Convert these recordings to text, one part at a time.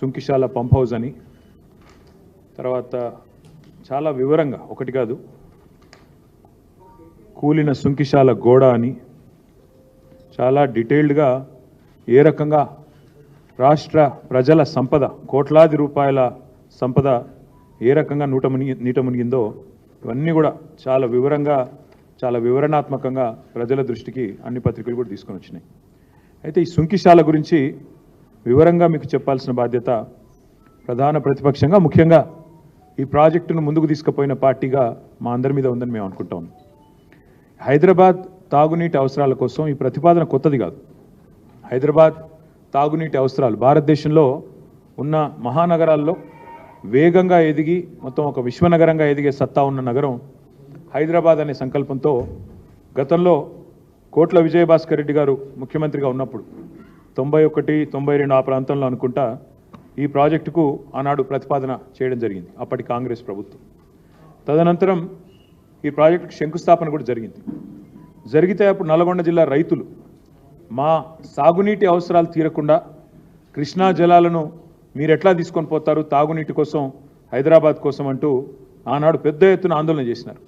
Sunkishala pump house అని. తర్వాత చాలా వివరంగా ఒకటి కాదు కూలిన సుంకిశాల గోడ అని. చాలా డీటెయిల్డ్గా ఏ రకంగా రాష్ట్ర ప్రజల సంపద కోట్లాది రూపాయల సంపద ఏ రకంగా నూట మునిగి నీట మునిగిందో ఇవన్నీ కూడా చాలా వివరంగా చాలా వివరణాత్మకంగా ప్రజల దృష్టికి అన్ని పత్రికలు కూడా తీసుకొని వచ్చినాయి. అయితే ఈ సుంకిశాల గురించి వివరంగా మీకు చెప్పాల్సిన బాధ్యత ప్రధాన ప్రతిపక్షంగా ముఖ్యంగా ఈ ప్రాజెక్టును ముందుకు తీసుకుపోయిన పార్టీగా మా అందరి మీద ఉందని మేము అనుకుంటాం. హైదరాబాద్ తాగునీటి అవసరాల కోసం ఈ ప్రతిపాదన కొత్తది కాదు. హైదరాబాద్ తాగునీటి అవసరాలు భారతదేశంలో ఉన్న మహానగరాల్లో వేగంగా ఎదిగి మొత్తం ఒక విశ్వనగరంగా ఎదిగే సత్తా ఉన్న నగరం హైదరాబాద్ అనే సంకల్పంతో గతంలో కోట్ల విజయభాస్కర్ రెడ్డి గారు ముఖ్యమంత్రిగా ఉన్నప్పుడు తొంభై ఒకటి తొంభై రెండు ఆ ప్రాంతంలో అనుకుంటా ఈ ప్రాజెక్టుకు ఆనాడు ప్రతిపాదన చేయడం జరిగింది అప్పటి కాంగ్రెస్ ప్రభుత్వం. తదనంతరం ఈ ప్రాజెక్టుకు శంకుస్థాపన కూడా జరిగింది. జరిగితే అప్పుడు నల్గొండ జిల్లా రైతులు మా సాగునీటి అవసరాలు తీరకుండా కృష్ణా జలాలను మీరు ఎట్లా తీసుకొని పోతారు తాగునీటి కోసం హైదరాబాద్ కోసం అంటూ ఆనాడు పెద్ద ఎత్తున ఆందోళన చేసినారు.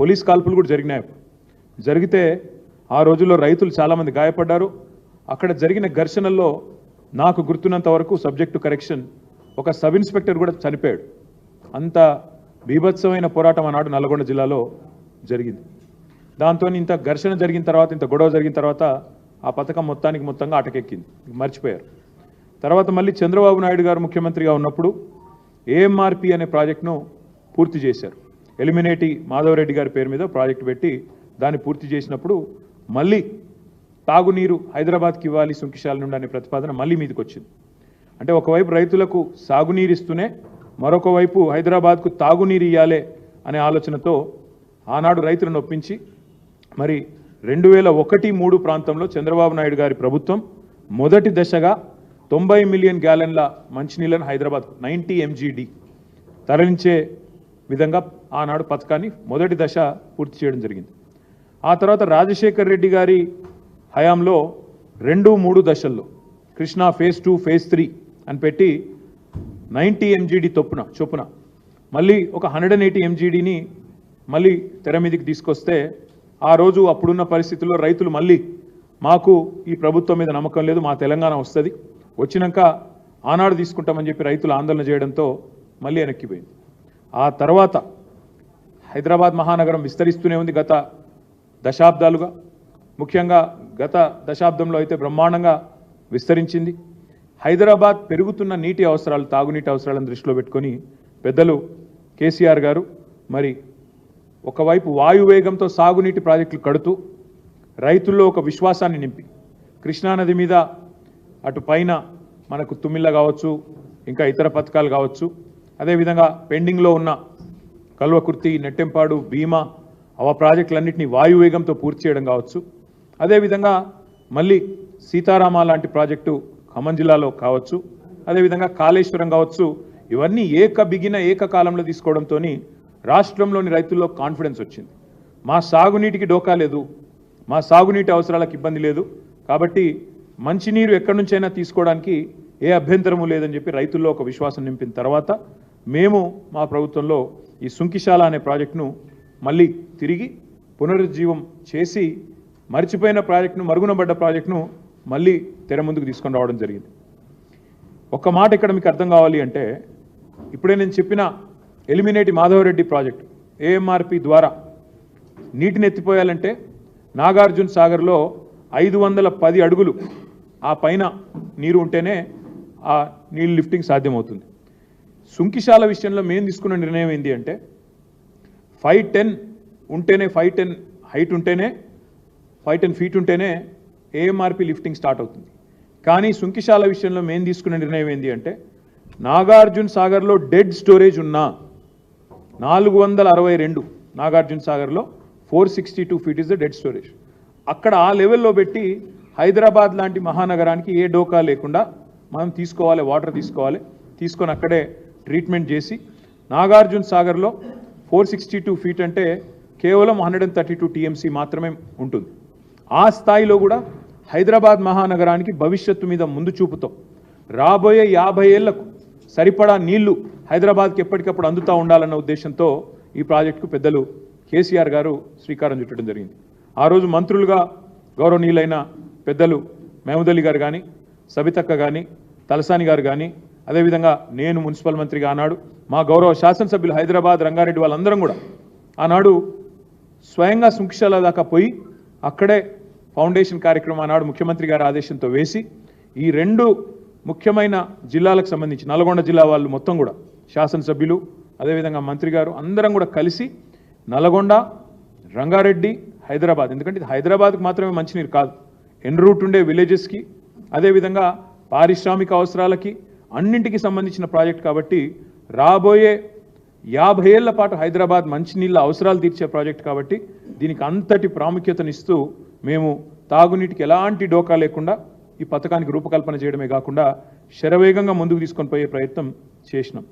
పోలీస్ కాల్పులు కూడా జరిగినాయి జరిగితే ఆ రోజుల్లో రైతులు చాలామంది గాయపడ్డారు. అక్కడ జరిగిన ఘర్షణల్లో నాకు గుర్తున్నంత వరకు సబ్జెక్టు కరెక్షన్. ఒక సబ్ ఇన్స్పెక్టర్ కూడా చనిపోయాడు. అంత బీభత్సమైన పోరాటం ఆనాడు నల్గొండ జిల్లాలో జరిగింది. దాంతో ఇంత ఘర్షణ జరిగిన తర్వాత ఇంత గొడవ జరిగిన తర్వాత ఆ పథకం మొత్తానికి మొత్తంగా అటకెక్కింది మర్చిపోయారు. తర్వాత మళ్ళీ చంద్రబాబు నాయుడు గారు ముఖ్యమంత్రిగా ఉన్నప్పుడు ఏఎంఆర్పి అనే ప్రాజెక్టును పూర్తి చేశారు. ఎలిమినేటి మాధవరెడ్డి గారి పేరు మీద ప్రాజెక్టు పెట్టి దాన్ని పూర్తి చేసినప్పుడు మళ్ళీ తాగునీరు హైదరాబాద్కి ఇవ్వాలి సుంకిశాల నుండి అనే ప్రతిపాదన మళ్ళీ మీదకి వచ్చింది అంటే ఒకవైపు రైతులకు సాగునీరు ఇస్తూనే మరొక వైపు హైదరాబాద్కు తాగునీరు ఇవ్వాలి అనే ఆలోచనతో ఆనాడు రైతులను ఒప్పించి మరి రెండు వేల ఒకటి మూడు ప్రాంతంలో చంద్రబాబు నాయుడు గారి ప్రభుత్వం మొదటి దశగా తొంభై మిలియన్ గ్యాలన్ల మంచినీళ్ళను హైదరాబాద్ నైంటీ ఎంజీడి తరలించే విధంగా ఆనాడు పథకాన్ని మొదటి దశ పూర్తి చేయడం జరిగింది. ఆ తర్వాత రాజశేఖర్ రెడ్డి గారి హయాంలో రెండు మూడు దశల్లో Krishna phase two phase three అని పెట్టి నైంటీ ఎంజీడీ తొప్పున చొప్పున మళ్ళీ ఒక హండ్రెడ్ అండ్ ఎయిటీ ఎంజీడీని మళ్ళీ తెర మీదకి తీసుకొస్తే ఆ రోజు అప్పుడున్న పరిస్థితుల్లో రైతులు మళ్ళీ మాకు ఈ ప్రభుత్వం మీద నమ్మకం లేదు మా తెలంగాణ వస్తుంది. వచ్చినాక ఆనాడు తీసుకుంటామని చెప్పి రైతులు ఆందోళన చేయడంతో మళ్ళీ వెనక్కిపోయింది. ఆ తర్వాత హైదరాబాద్ మహానగరం విస్తరిస్తూనే ఉంది గత దశాబ్దాలుగా. ముఖ్యంగా గత దశాబ్దంలో అయితే బ్రహ్మాండంగా విస్తరించింది. హైదరాబాద్ పెరుగుతున్న నీటి అవసరాలు తాగునీటి అవసరాలను దృష్టిలో పెట్టుకొని పెద్దలు కేసీఆర్ గారు మరి ఒకవైపు వాయువేగంతో సాగునీటి ప్రాజెక్టులు కడుతూ రైతుల్లో ఒక విశ్వాసాన్ని నింపి కృష్ణానది మీద అటు పైన మనకు తుమ్మిళ్ళ కావచ్చు ఇంకా ఇతర పథకాలు కావచ్చు అదేవిధంగా పెండింగ్లో ఉన్న కల్వకుర్తి నెట్టెంపాడు భీమా అవ ప్రాజెక్టులన్నింటినీ వాయువేగంతో పూర్తి చేయడం కావచ్చు. అదేవిధంగా మళ్ళీ సీతారామ లాంటి ప్రాజెక్టు ఖమ్మం జిల్లాలో కావచ్చు అదేవిధంగా కాళేశ్వరం కావచ్చు ఇవన్నీ ఏక బిగిన ఏకకాలంలో తీసుకోవడంతో రాష్ట్రంలోని రైతుల్లో కాన్ఫిడెన్స్ వచ్చింది. మా సాగునీటికి డోకా లేదు మా సాగునీటి అవసరాలకు ఇబ్బంది లేదు కాబట్టి మంచినీరు ఎక్కడి నుంచైనా తీసుకోవడానికి ఏ అభ్యంతరము లేదని చెప్పి రైతుల్లో ఒక విశ్వాసం నింపిన తర్వాత మేము మా ప్రభుత్వంలో ఈ సుంకిశాల అనే ప్రాజెక్టును మళ్ళీ తిరిగి పునరుజ్జీవం చేసి మర్చిపోయిన ప్రాజెక్టును మరుగునబడ్డ ప్రాజెక్టును మళ్ళీ తెర ముందుకు తీసుకొని రావడం జరిగింది. ఒక్క మాట ఇక్కడ మీకు అర్థం కావాలి అంటే ఇప్పుడే నేను చెప్పిన ఎలిమినేటి మాధవరెడ్డి ప్రాజెక్టు ఏఎంఆర్పి ద్వారా నీటిని ఎత్తిపోయాలంటే నాగార్జున సాగర్లో ఐదు వందల పది అడుగులు ఆ పైన నీరు ఉంటేనే ఆ నీళ్ళు లిఫ్టింగ్ సాధ్యమవుతుంది. సుంకిశాల విషయంలో మేము తీసుకున్న నిర్ణయం ఏంటి అంటే ఫైవ్ టెన్ ఉంటేనే ఫైవ్ టెన్ హైట్ ఉంటేనే ఫైవ్ టెన్ ఫీట్ ఉంటేనే ఏఎంఆర్పి లిఫ్టింగ్ స్టార్ట్ అవుతుంది. కానీ సుంకిశాల విషయంలో మేము తీసుకున్న నిర్ణయం ఏంటి అంటే నాగార్జున సాగర్లో డెడ్ స్టోరేజ్ ఉన్నా నాలుగు వందల అరవై రెండు నాగార్జున సాగర్లో four sixty two feet is the dead storage అక్కడ ఆ లెవెల్లో పెట్టి హైదరాబాద్ లాంటి మహానగరానికి ఏ డోకా లేకుండా మనం తీసుకోవాలి వాటర్ తీసుకోవాలి తీసుకొని అక్కడే ట్రీట్మెంట్ చేసి నాగార్జున సాగర్లో ఫోర్ సిక్స్టీ టూ ఫీట్ అంటే కేవలం hundred and thirty two TMC మాత్రమే ఉంటుంది. ఆ స్థాయిలో కూడా హైదరాబాద్ మహానగరానికి భవిష్యత్తు మీద ముందు చూపుతో. రాబోయే యాభై ఏళ్ళకు సరిపడా నీళ్ళు హైదరాబాద్కి ఎప్పటికప్పుడు అందుతూ ఉండాలన్న ఉద్దేశంతో ఈ ప్రాజెక్టుకు పెద్దలు కేసీఆర్ గారు శ్రీకారం చుట్టడం జరిగింది. ఆ రోజు మంత్రులుగా గౌరవనీయులైన పెద్దలు మహమూద్ అలీ గారు కానీ సబితక్క కానీ తలసాని గారు కానీ అదేవిధంగా నేను మున్సిపల్ మంత్రిగా ఆనాడు మా గౌరవ శాసనసభ్యులు హైదరాబాద్ రంగారెడ్డి వాళ్ళందరం కూడా ఆనాడు స్వయంగా శృంఖశాల దాకా పోయి అక్కడే ఫౌండేషన్ కార్యక్రమం ఆనాడు ముఖ్యమంత్రి గారి ఆదేశంతో వేసి ఈ రెండు ముఖ్యమైన జిల్లాలకు సంబంధించి నల్గొండ జిల్లా వాళ్ళు మొత్తం కూడా శాసనసభ్యులు అదేవిధంగా మంత్రి గారు అందరం కూడా కలిసి నల్గొండ రంగారెడ్డి హైదరాబాద్. ఎందుకంటే ఇది హైదరాబాద్కి మాత్రమే మంచినీరు కాదు. ఎన్ రూట్ ఉండే విలేజెస్కి అదేవిధంగా పారిశ్రామిక అవసరాలకి అన్నింటికి సంబంధించిన ప్రాజెక్ట్ కాబట్టి రాబోయే యాభై ఏళ్ళ పాటు హైదరాబాద్ మంచినీళ్ళ అవసరాలు తీర్చే ప్రాజెక్ట్ కాబట్టి దీనికి అంతటి ప్రాముఖ్యతనిస్తూ మేము తాగునీటికి ఎలాంటి డోకా లేకుండా ఈ పథకానికి రూపకల్పన చేయడమే కాకుండా శరవేగంగా ముందుకు తీసుకొని పోయే ప్రయత్నం చేసినాం.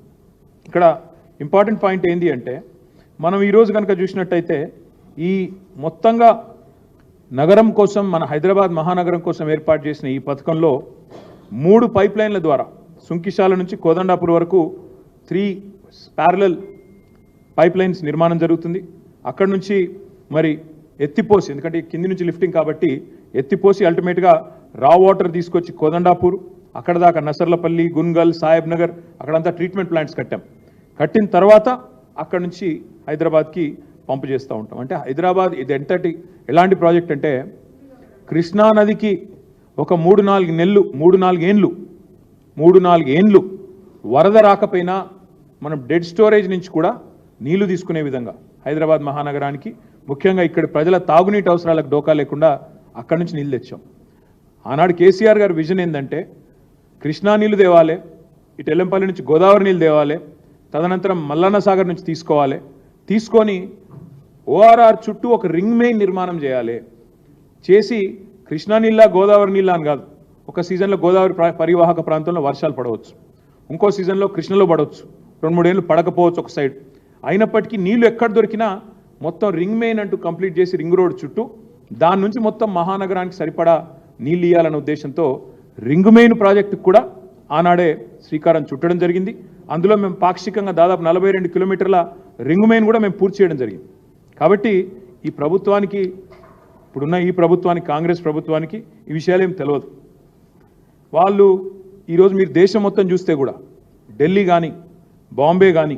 ఇక్కడ ఇంపార్టెంట్ పాయింట్ ఏంటి అంటే మనం ఈరోజు కనుక చూసినట్టయితే ఈ మొత్తంగా నగరం కోసం మన హైదరాబాద్ మహానగరం కోసం ఏర్పాటు చేసిన ఈ పథకంలో మూడు పైప్ లైన్ల ద్వారా సుంకిశాల నుంచి కోదండాపూర్ వరకు త్రీ ప్యారలల్ పైప్ లైన్స్ నిర్మాణం జరుగుతుంది. అక్కడ నుంచి మరి ఎత్తిపోసి ఎందుకంటే కింది నుంచి లిఫ్టింగ్ కాబట్టి ఎత్తిపోసి అల్టిమేట్గా రా వాటర్ తీసుకొచ్చి కోదండాపూర్ అక్కడ దాకా నసర్లపల్లి గున్గల్ సాహెబ్ నగర్ అక్కడంతా ట్రీట్మెంట్ ప్లాంట్స్ కట్టాం. కట్టిన తర్వాత అక్కడ నుంచి హైదరాబాద్కి పంపు చేస్తూ ఉంటాం. అంటే హైదరాబాద్ ఇది ఎంతటి ఎలాంటి ప్రాజెక్ట్ అంటే కృష్ణా నదికి ఒక మూడు నాలుగు నెలలు మూడు నాలుగు ఏండ్లు మూడు నాలుగు ఏండ్లు వరద రాకపోయినా మనం డెడ్ స్టోరేజ్ నుంచి కూడా నీళ్ళు తీసుకునే విధంగా హైదరాబాద్ మహానగరానికి ముఖ్యంగా ఇక్కడ ప్రజల తాగునీటి అవసరాలకు డోకా లేకుండా అక్కడి నుంచి నీళ్ళు తెచ్చాం. ఆనాడు కేసీఆర్ గారి విజన్ ఏంటంటే కృష్ణా నీళ్ళు తేవాలి ఇటు ఎల్లంపల్లి నుంచి గోదావరి నీళ్ళు తేవాలి తదనంతరం మల్లన్న సాగర్ నుంచి తీసుకోవాలి తీసుకొని ఓఆర్ఆర్ చుట్టూ ఒక రింగ్ మెయిన్ నిర్మాణం చేయాలి చేసి కృష్ణా నీళ్ళ గోదావరి నీళ్ళ అని కాదు ఒక సీజన్లో గోదావరి పరివాహక ప్రాంతంలో వర్షాలు పడవచ్చు ఇంకో సీజన్లో కృష్ణలో పడవచ్చు రెండు మూడేళ్ళు పడకపోవచ్చు ఒక సైడ్. అయినప్పటికీ నీళ్ళు ఎక్కడ దొరికినా మొత్తం రింగ్ మెయిన్ అంటూ కంప్లీట్ చేసి రింగ్ రోడ్ చుట్టూ దాని నుంచి మొత్తం మహానగరానికి సరిపడా నీళ్ళు ఇవ్వాలనే ఉద్దేశంతో రింగ్ మెయిన్ ప్రాజెక్టుకు కూడా ఆనాడే శ్రీకారం చుట్టడం జరిగింది. అందులో మేము పాక్షికంగా దాదాపు నలభై రెండు కిలోమీటర్ల రింగ్ మెయిన్ కూడా మేము పూర్తి చేయడం జరిగింది. కాబట్టి ఈ ప్రభుత్వానికి ఇప్పుడున్న ఈ ప్రభుత్వానికి కాంగ్రెస్ ప్రభుత్వానికి ఈ విషయాలు ఏం తెలియదు వాళ్ళు ఈరోజు మీరు దేశం మొత్తం చూస్తే కూడా ఢిల్లీ కానీ బాంబే కానీ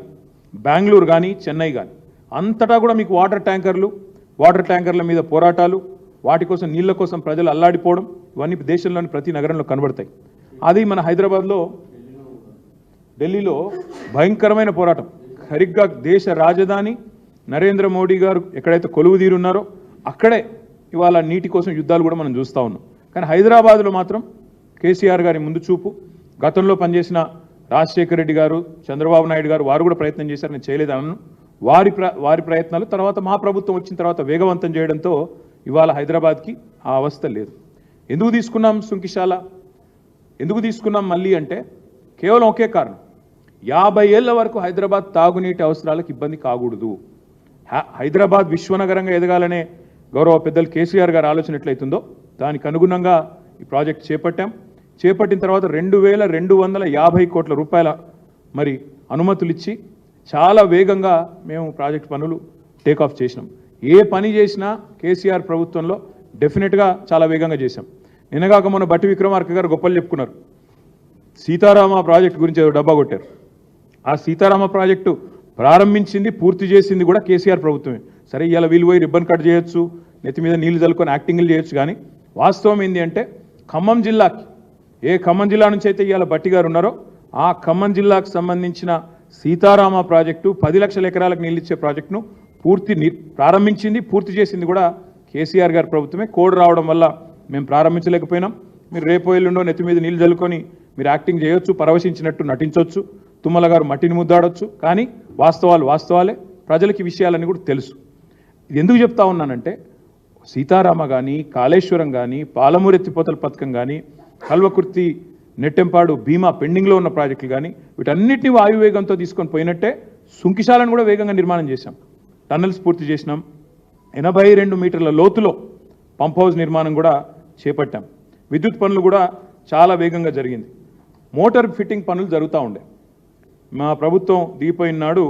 బెంగళూరు కానీ చెన్నై కానీ అంతటా కూడా మీకు వాటర్ ట్యాంకర్లు వాటర్ ట్యాంకర్ల మీద పోరాటాలు వాటి కోసం నీళ్ళ కోసం ప్రజలు అల్లాడిపోవడం ఇవన్నీ దేశంలోని ప్రతి నగరంలో కనబడతాయి. అది మన హైదరాబాద్లో ఢిల్లీలో భయంకరమైన పోరాటం. సరిగ్గా దేశ రాజధాని నరేంద్ర మోడీ గారు ఎక్కడైతే కొలువు తీరున్నారో అక్కడే ఇవాళ నీటి కోసం యుద్ధాలు కూడా మనం చూస్తూ ఉన్నాం. కానీ హైదరాబాద్లో మాత్రం కేసీఆర్ గారి ముందు చూపు గతంలో పనిచేసిన రాజశేఖర రెడ్డి గారు చంద్రబాబు నాయుడు గారు వారు కూడా ప్రయత్నం చేశారు నేను చేయలేదనను. వారి ప్ర వారి ప్రయత్నాలు తర్వాత మా ప్రభుత్వం వచ్చిన తర్వాత వేగవంతం చేయడంతో ఇవాళ హైదరాబాద్కి ఆ అవస్థ లేదు. ఎందుకు తీసుకున్నాం సుంకిశాల? ఎందుకు తీసుకున్నాం మళ్ళీ అంటే కేవలం ఒకే కారణం. యాభై ఏళ్ళ వరకు హైదరాబాద్ తాగునీటి అవసరాలకు ఇబ్బంది కాకూడదు. హైదరాబాద్ విశ్వనగరంగా ఎదగాలనే గౌరవ పెద్దలు కేసీఆర్ గారు ఆలోచన ఎట్లయితుందో దానికి అనుగుణంగా ఈ ప్రాజెక్ట్ చేపట్టాం. చేపట్టిన తర్వాత రెండు వేల రెండు వందల యాభై కోట్ల రూపాయల మరి అనుమతులు ఇచ్చి చాలా వేగంగా మేము ప్రాజెక్ట్ పనులు టేకాఫ్ చేసినాం. ఏ పని చేసినా కేసీఆర్ ప్రభుత్వంలో డెఫినెట్గా చాలా వేగంగా చేశాం. నిన్నగాక మొన్న బట్టి విక్రమార్క గారు గొప్పలు చెప్పుకున్నారు. సీతారామ ప్రాజెక్ట్ గురించి ఏదో డబ్బా కొట్టారు. ఆ సీతారామ ప్రాజెక్టు ప్రారంభించింది పూర్తి చేసింది కూడా కేసీఆర్ ప్రభుత్వమే. సరే ఇలా వీలు పోయి రిబ్బన్ కట్ చేయొచ్చు నెత్తి మీద నీళ్ళు చల్లుకొని యాక్టింగ్లు చేయొచ్చు కానీ వాస్తవం ఏంటి అంటే ఖమ్మం జిల్లాకి ఏ ఖమ్మం జిల్లా నుంచి అయితే ఇవాళ బట్టి గారు ఉన్నారో ఆ ఖమ్మం జిల్లాకు సంబంధించిన సీతారామ ప్రాజెక్టు పది లక్షల ఎకరాలకు నీళ్ళు ఇచ్చే ప్రాజెక్టును పూర్తి ని- ప్రారంభించింది పూర్తి చేసింది కూడా కేసీఆర్ గారి ప్రభుత్వమే. కోడ్ రావడం వల్ల మేము ప్రారంభించలేకపోయినాం. మీరు రేపు ఎల్లుండో నెత్తి మీద నీళ్ళు చల్లుకొని మీరు యాక్టింగ్ చేయొచ్చు పరవశించినట్టు నటించవచ్చు తుమ్మల గారు మట్టిని ముద్దాడొచ్చు. కానీ వాస్తవాలు వాస్తవాలే ప్రజలకి విషయాలని కూడా తెలుసు. ఎందుకు చెప్తా ఉన్నానంటే సీతారామ కానీ కాళేశ్వరం కానీ పాలమూరు ఎత్తిపోతల పథకం కానీ కల్వకుర్తి నెట్టెంపాడు భీమా పెండింగ్లో ఉన్న ప్రాజెక్టులు కానీ వీటన్నిటిని వాయువేగంతో తీసుకొని పోయినట్టే సుంకిశాలను కూడా వేగంగా నిర్మాణం చేశాం. టన్నల్స్ పూర్తి చేసినాం. ఎనభై రెండు మీటర్ల లోతులో పంప్ హౌస్ నిర్మాణం కూడా చేపట్టాం. విద్యుత్ పనులు కూడా చాలా వేగంగా జరిగింది. మోటార్ ఫిట్టింగ్ పనులు జరుగుతూ ఉండే. మా ప్రభుత్వం దిగిపోయిన నాడు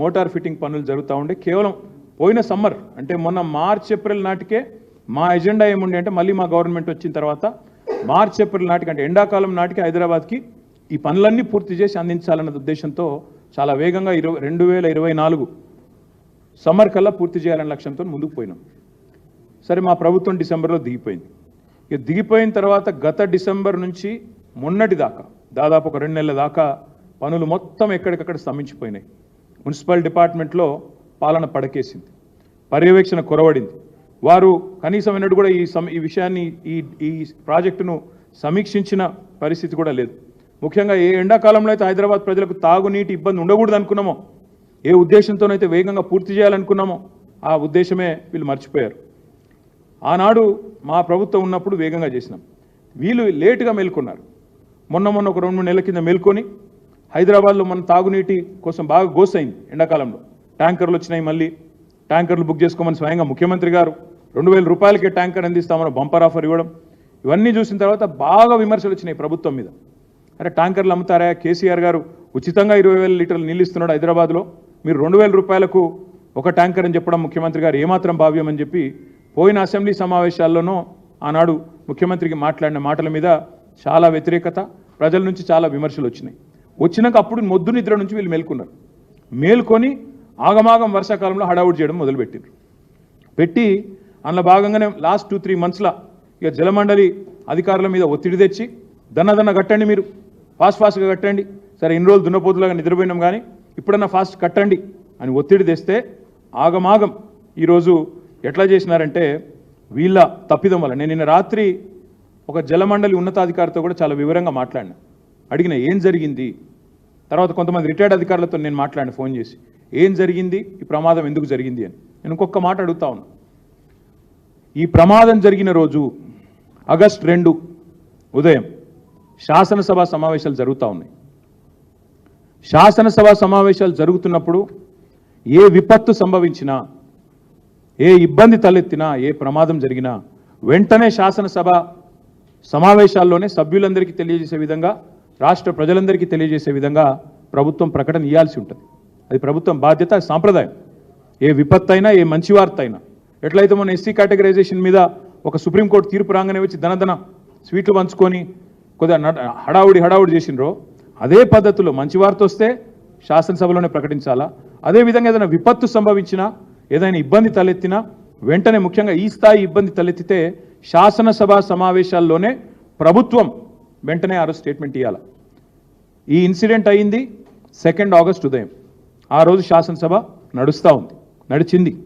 మోటార్ ఫిట్టింగ్ పనులు జరుగుతూ ఉండే. కేవలం పోయిన సమ్మర్ అంటే మొన్న మార్చ్ ఏప్రిల్ నాటికే మా ఎజెండా ఏముండే అంటే మళ్ళీ మా గవర్నమెంట్ వచ్చిన తర్వాత మార్చ్ ఏప్రిల్ నాటికి అంటే ఎండాకాలం నాటికి హైదరాబాద్కి ఈ పనులన్నీ పూర్తి చేసి అందించాలన్న ఉద్దేశంతో చాలా వేగంగా ఇరవై రెండు వేల ఇరవై నాలుగు సమ్మర్ కల్లా పూర్తి చేయాలనే లక్ష్యంతో ముందుకు పోయినాం. సరే మా ప్రభుత్వం డిసెంబర్లో దిగిపోయింది. ఇక దిగిపోయిన తర్వాత గత డిసెంబర్ నుంచి మొన్నటి దాకా దాదాపు ఒక రెండు నెలల దాకా పనులు మొత్తం ఎక్కడికక్కడ స్తంభించిపోయినాయి. మున్సిపల్ డిపార్ట్మెంట్లో పాలన పడకేసింది. పర్యవేక్షణ కొరవడింది. వారు కనీసం కూడా ఈ సమ ఈ విషయాన్ని ఈ ఈ ప్రాజెక్టును సమీక్షించిన పరిస్థితి కూడా లేదు. ముఖ్యంగా ఏ ఎండాకాలంలో అయితే హైదరాబాద్ ప్రజలకు తాగునీటి ఇబ్బంది ఉండకూడదు అనుకున్నామో ఏ ఉద్దేశంతోనైతే వేగంగా పూర్తి చేయాలనుకున్నామో ఆ ఉద్దేశమే వీళ్ళు మర్చిపోయారు. ఆనాడు మా ప్రభుత్వం ఉన్నప్పుడు వేగంగా చేసినాం. వీళ్ళు లేటుగా మేల్కొన్నారు. మొన్న మొన్న ఒక రెండు మూడు నెలల కింద మేల్కొని హైదరాబాద్లో మన తాగునీటి కోసం బాగా గోసైంది ఎండాకాలంలో. ట్యాంకర్లు వచ్చినాయి మళ్ళీ. ట్యాంకర్లు బుక్ చేసుకోమని స్వయంగా ముఖ్యమంత్రి గారు రెండు వేల రూపాయలకే ట్యాంకర్ అందిస్తామని బంపర్ ఆఫర్ ఇవ్వడం ఇవన్నీ చూసిన తర్వాత బాగా విమర్శలు వచ్చినాయి ప్రభుత్వం మీద. అరే ట్యాంకర్లు అమ్ముతారా? కేసీఆర్ గారు ఉచితంగా ఇరవై వేల లీటర్లు నీళ్ళు ఇస్తున్నాడు హైదరాబాద్లో. మీరు రెండు వేల రూపాయలకు ఒక ట్యాంకర్ అని చెప్పడం ముఖ్యమంత్రి గారు ఏమాత్రం భావ్యం అని చెప్పి పోయిన అసెంబ్లీ సమావేశాల్లోనూ ఆనాడు ముఖ్యమంత్రికి మాట్లాడిన మాటల మీద చాలా వ్యతిరేకత ప్రజల నుంచి చాలా విమర్శలు వచ్చినాయి. వచ్చినాక అప్పుడు మొద్దు నిద్ర నుంచి వీళ్ళు మేల్కొన్నారు. మేల్కొని ఆగమాగం వర్షాకాలంలో హడావుడి చేయడం మొదలుపెట్టిండ్రు. పెట్టి అందులో భాగంగానే లాస్ట్ టూ త్రీ మంత్స్లో ఇక జలమండలి అధికారుల మీద ఒత్తిడి తెచ్చి దన్న దన్న కట్టండి మీరు. ఫాస్ట్ ఫాస్ట్గా కట్టండి. సరే ఇన్ని రోజులు దున్నపోతులాగా నిద్రపోయినాం కానీ ఇప్పుడన్నా ఫాస్ట్ కట్టండి అని ఒత్తిడి తెస్తే ఆగమాగం ఈరోజు ఎట్లా చేసినారంటే వీళ్ళ తప్పిదం వల్ల. నేను నిన్న రాత్రి ఒక జలమండలి ఉన్నతాధికారితో కూడా చాలా వివరంగా మాట్లాడినా. అడిగిన ఏం జరిగింది? తర్వాత కొంతమంది రిటైర్డ్ అధికారులతో నేను మాట్లాడిన ఫోన్ చేసి ఏం జరిగింది? ఈ ప్రమాదం ఎందుకు జరిగింది? అని. నేను ఇంకొక మాట అడుగుతా ఉన్నా. ఈ ప్రమాదం జరిగిన రోజు ఆగస్ట్ రెండు ఉదయం శాసనసభ సమావేశాలు జరుగుతూ ఉన్నాయి. శాసనసభ సమావేశాలు జరుగుతున్నప్పుడు ఏ విపత్తు సంభవించినా ఏ ఇబ్బంది తలెత్తినా ఏ ప్రమాదం జరిగినా వెంటనే శాసనసభ సమావేశాల్లోనే సభ్యులందరికీ తెలియజేసే విధంగా రాష్ట్ర ప్రజలందరికీ తెలియజేసే విధంగా ప్రభుత్వం ప్రకటన ఇవ్వాల్సి ఉంటుంది. అది ప్రభుత్వం బాధ్యత సాంప్రదాయం. ఏ విపత్తు అయినా ఏ మంచి వార్త అయినా ఎట్లయితే మన ఎస్సీ కేటగరైజేషన్ మీద ఒక సుప్రీంకోర్టు తీర్పు రాగానే వచ్చి ధనధన స్వీట్లు పంచుకొని కొద్దిగా నడ- హడావుడి హడావుడి చేసినరో అదే పద్ధతిలో మంచి వార్త వస్తే శాసనసభలోనే ప్రకటించాలా? అదేవిధంగా ఏదైనా విపత్తు సంభవించినా ఏదైనా ఇబ్బంది తలెత్తినా వెంటనే ముఖ్యంగా ఈ స్థాయి ఇబ్బంది తలెత్తితే శాసనసభ సమావేశాల్లోనే ప్రభుత్వం వెంటనే ఆ రోజు స్టేట్మెంట్ ఇవ్వాలి ఈ ఇన్సిడెంట్ అయింది సెకండ్ ఆగస్ట్ ఉదయం. ఆ రోజు శాసనసభ నడుస్తూ ఉంది. నడిచింది.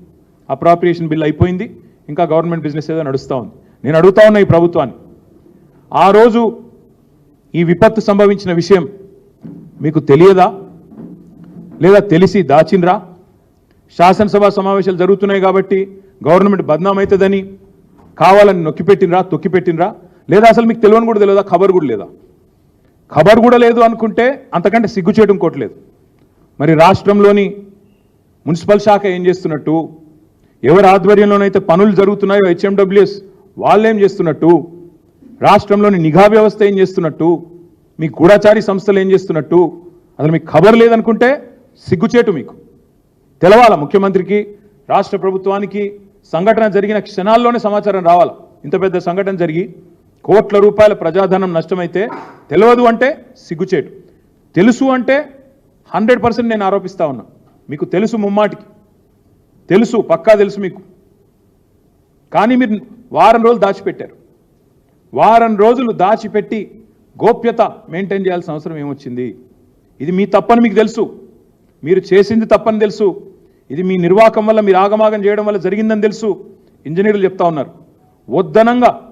అప్రాప్రియేషన్ బిల్ అయిపోయింది. ఇంకా గవర్నమెంట్ బిజినెస్ ఏదో నడుస్తూ ఉంది. నేను అడుగుతా ఉన్నా ఈ ప్రభుత్వాన్ని. ఆ రోజు ఈ విపత్తు సంభవించిన విషయం మీకు తెలియదా? లేదా తెలిసి దాచిన్రా శాసనసభ సమావేశాలు జరుగుతున్నాయి కాబట్టి గవర్నమెంట్ బద్నాం అవుతుందని కావాలని నొక్కిపెట్టినరా తొక్కిపెట్టినరా లేదా అసలు మీకు తెలియని కూడా తెలియదా? ఖబర్ కూడా లేదా? ఖబర్ కూడా లేదు అనుకుంటే అంతకంటే సిగ్గు చేయడం కోట్లేదు మరి రాష్ట్రంలోని మున్సిపల్ శాఖ ఏం చేస్తున్నట్టు? ఎవరి ఆధ్వర్యంలోనైతే పనులు జరుగుతున్నాయో హెచ్ఎండబ్ల్యూఎస్ వాళ్ళేం చేస్తున్నట్టు? రాష్ట్రంలోని నిఘా వ్యవస్థ ఏం చేస్తున్నట్టు? మీ గూఢాచారి సంస్థలు ఏం చేస్తున్నట్టు? అసలు మీకు ఖబర్ లేదనుకుంటే సిగ్గుచేటు మీకు. తెలవాల ముఖ్యమంత్రికి రాష్ట్ర ప్రభుత్వానికి? సంఘటన జరిగిన క్షణాల్లోనే సమాచారం రావాలా? ఇంత పెద్ద సంఘటన జరిగి కోట్ల రూపాయల ప్రజాధనం నష్టమైతే తెలియదు అంటే సిగ్గుచేటు. తెలుసు అంటే హండ్రెడ్ పర్సెంట్ నేను ఆరోపిస్తా ఉన్నా. మీకు తెలుసు ముమ్మాటికి. తెలుసు పక్కా తెలుసు మీకు. కానీ మీరు వారం రోజులు దాచిపెట్టారు. వారం రోజులు దాచిపెట్టి గోప్యత మెయింటైన్ చేయాల్సిన అవసరం ఏమొచ్చింది? ఇది మీ తప్పని మీకు తెలుసు. మీరు చేసింది తప్పని తెలుసు. ఇది మీ నిర్వాహకం వల్ల మీరు ఆగమాగం చేయడం వల్ల జరిగిందని తెలుసు. ఇంజనీర్లు చెప్తా ఉన్నారు. వద్దనంగా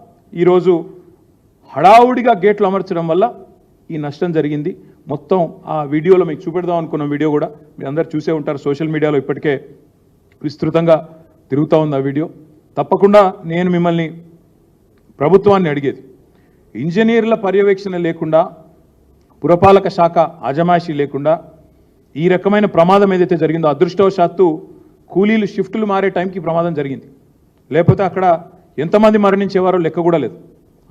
ఈరోజు హడావుడిగా గేట్లు అమర్చడం వల్ల ఈ నష్టం జరిగింది. మొత్తం ఆ వీడియోలో మీకు చూపెడదాం అనుకున్న వీడియో కూడా మీరు అందరు చూసే ఉంటారు. సోషల్ మీడియాలో ఇప్పటికే విస్తృతంగా తిరుగుతూ ఉంది ఆ వీడియో. తప్పకుండా నేను మిమ్మల్ని ప్రభుత్వాన్ని అడిగేది. ఇంజనీర్ల పర్యవేక్షణ లేకుండా పురపాలక శాఖ అజమాయిషీ లేకుండా ఈ రకమైన ప్రమాదం ఏదైతే జరిగిందో అదృష్టవశాత్తు కూలీలు షిఫ్టులు మారే టైంకి ప్రమాదం జరిగింది. లేకపోతే అక్కడ ఎంతమంది మరణించేవారో లెక్క కూడా లేదు.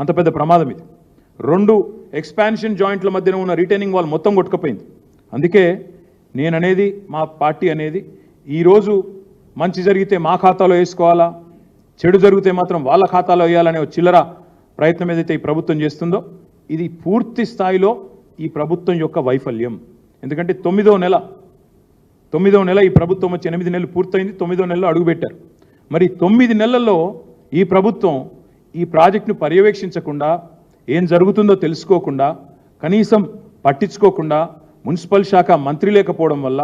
అంత పెద్ద ప్రమాదం ఇది. రెండు ఎక్స్పాన్షన్ జాయింట్ల మధ్యన ఉన్న రిటైనింగ్ వాల్ మొత్తం కొట్టుకుపోయింది. అందుకే నేను అనేది మా పార్టీ అనేది ఈరోజు మంచి జరిగితే మా ఖాతాలో వేసుకోవాలా చెడు జరిగితే మాత్రం వాళ్ళ ఖాతాలో వేయాలనే చిల్లర ప్రయత్నం ఏదైతే ఈ ప్రభుత్వం చేస్తుందో ఇది పూర్తి స్థాయిలో ఈ ప్రభుత్వం యొక్క వైఫల్యం. ఎందుకంటే తొమ్మిదో నెల తొమ్మిదో నెల ఈ ప్రభుత్వం వచ్చి ఎనిమిది నెలలు పూర్తయింది తొమ్మిదో నెలలో అడుగుపెట్టారు. మరి తొమ్మిది నెలల్లో ఈ ప్రభుత్వం ఈ ప్రాజెక్టును పర్యవేక్షించకుండా ఏం జరుగుతుందో తెలుసుకోకుండా కనీసం పట్టించుకోకుండా మున్సిపల్ శాఖ మంత్రి లేకపోవడం వల్ల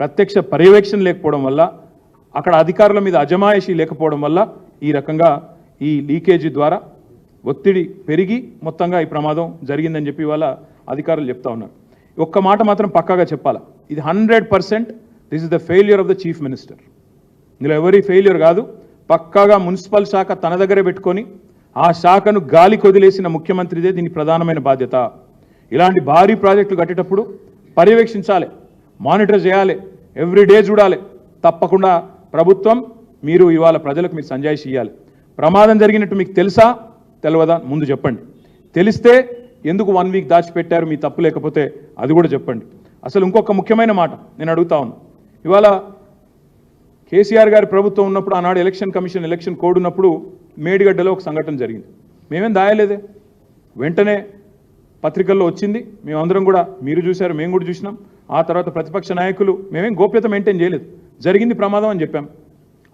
ప్రత్యక్ష పర్యవేక్షణ లేకపోవడం వల్ల అక్కడ అధికారుల మీద అజమాయిషీ లేకపోవడం వల్ల ఈ రకంగా ఈ లీకేజీ ద్వారా ఒత్తిడి పెరిగి మొత్తంగా ఈ ప్రమాదం జరిగిందని చెప్పి వాళ్ళ అధికారులు చెప్తా ఉన్నారు. ఒక్క మాట మాత్రం పక్కాగా చెప్పాలా? ఇది hundred percent this is the failure of the chief minister. ఇందులో ఎవరి ఫెయిల్యూర్ కాదు పక్కాగా మున్సిపల్ శాఖ తన దగ్గర పెట్టుకొని ఆ శాఖను గాలి కొదిలేసిన ముఖ్యమంత్రిదే దీని ప్రధానమైన బాధ్యత. ఇలాంటి భారీ ప్రాజెక్టులు కట్టేటప్పుడు పర్యవేక్షించాలి మానిటర్ చేయాలి ఎవ్రీడే చూడాలి. తప్పకుండా ప్రభుత్వం మీరు ఇవాళ ప్రజలకు మీరు సంజాయిషి ఇవ్వాలి ప్రమాదం జరిగినట్టు మీకు తెలుసా? తెలియదా ముందు చెప్పండి. తెలిస్తే ఎందుకు వన్ వీక్ దాచిపెట్టారు? మీ తప్పు లేకపోతే అది కూడా చెప్పండి. అసలు ఇంకొక ముఖ్యమైన మాట నేను అడుగుతా ఉన్నా. ఇవాళ కేసీఆర్ గారి ప్రభుత్వం ఉన్నప్పుడు ఆనాడు ఎలక్షన్ కమిషన్ ఎలక్షన్ కోడ్ ఉన్నప్పుడు మేడిగడ్డలో ఒక సంఘటన జరిగింది. మేమేం దాయలేదే. వెంటనే పత్రికల్లో వచ్చింది. మేమందరం కూడా మీరు చూశారు మేము కూడా చూసినాం. ఆ తర్వాత ప్రతిపక్ష నాయకులు మేమేం గోప్యత మెయింటైన్ చేయలేదు. జరిగింది ప్రమాదం అని చెప్పాం.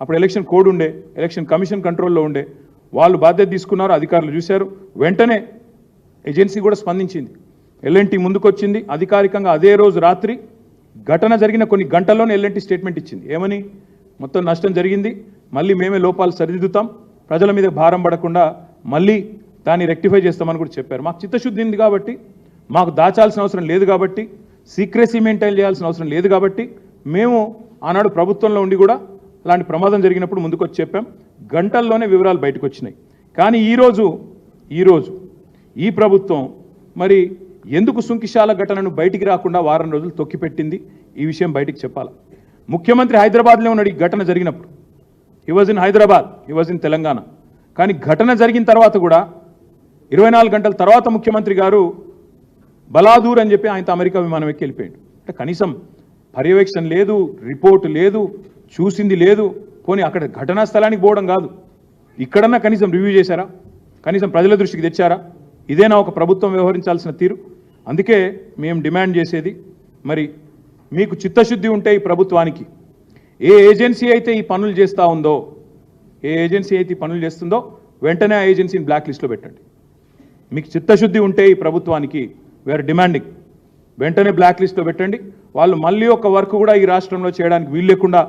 అప్పుడు ఎలక్షన్ కోడ్ ఉండే ఎలక్షన్ కమిషన్ కంట్రోల్లో ఉండే వాళ్ళు బాధ్యత తీసుకున్నారు అధికారులు చూశారు. వెంటనే ఏజెన్సీ కూడా స్పందించింది. ఎల్ఎన్టీ ముందుకొచ్చింది. అధికారికంగా అదే రోజు రాత్రి ఘటన జరిగిన కొన్ని గంటల్లోనే ఎల్ఎన్టీ స్టేట్మెంట్ ఇచ్చింది. ఏమని? మొత్తం నష్టం జరిగింది. మళ్ళీ మేమే లోపాలు సరిదిద్దుతాం. ప్రజల మీద భారం పడకుండా మళ్ళీ దాన్ని రెక్టిఫై చేస్తామని కూడా చెప్పారు. మాకు చిత్తశుద్ధి ఉంది కాబట్టి మాకు దాచాల్సిన అవసరం లేదు కాబట్టి సీక్రెసీ మెయింటైన్ చేయాల్సిన అవసరం లేదు కాబట్టి మేము ఆనాడు ప్రభుత్వంలో ఉండి కూడా అలాంటి ప్రమాదం జరిగినప్పుడు ముందుకొచ్చి చెప్పాం. గంటల్లోనే వివరాలు బయటకు వచ్చినాయి. కానీ ఈరోజు ఈరోజు ఈ ప్రభుత్వం మరి ఎందుకు సుంకిశాల ఘటనను బయటికి రాకుండా వారం రోజులు తొక్కిపెట్టింది? ఈ విషయం బయటికి చెప్పాలి? ముఖ్యమంత్రి హైదరాబాద్లో ఉన్నాడు ఈ ఘటన జరిగినప్పుడు. He was in Hyderabad he was in Telangana కానీ ఘటన జరిగిన తర్వాత కూడా ఇరవై నాలుగు గంటల తర్వాత ముఖ్యమంత్రి గారు బలాదూర్ అని చెప్పి ఆయనతో అమెరికా విమానం ఎక్కి వెళ్ళిపోయాడు. అంటే కనీసం పర్యవేక్షణ లేదు రిపోర్ట్ లేదు చూసింది లేదు పోనీ అక్కడ ఘటనా స్థలానికి పోవడం కాదు. ఇక్కడన్నా కనీసం రివ్యూ చేశారా? కనీసం ప్రజల దృష్టికి తెచ్చారా? ఇదేనా ఒక ప్రభుత్వం వ్యవహరించాల్సిన తీరు? అందుకే మేము డిమాండ్ చేసేది మరి మీకు చిత్తశుద్ధి ఉంటే ఈ ప్రభుత్వానికి. ఏ ఏజెన్సీ అయితే ఈ పనులు చేస్తూ ఉందో ఏ ఏజెన్సీ అయితే ఈ పనులు చేస్తుందో వెంటనే ఆ ఏజెన్సీని బ్లాక్ లిస్ట్లో పెట్టండి. మీకు చిత్తశుద్ధి ఉంటే ఈ ప్రభుత్వానికి వేర్ డిమాండింగ్ వెంటనే బ్లాక్ లిస్ట్లో పెట్టండి. వాళ్ళు మళ్ళీ ఒక వర్క్ కూడా ఈ రాష్ట్రంలో చేయడానికి వీలు లేకుండా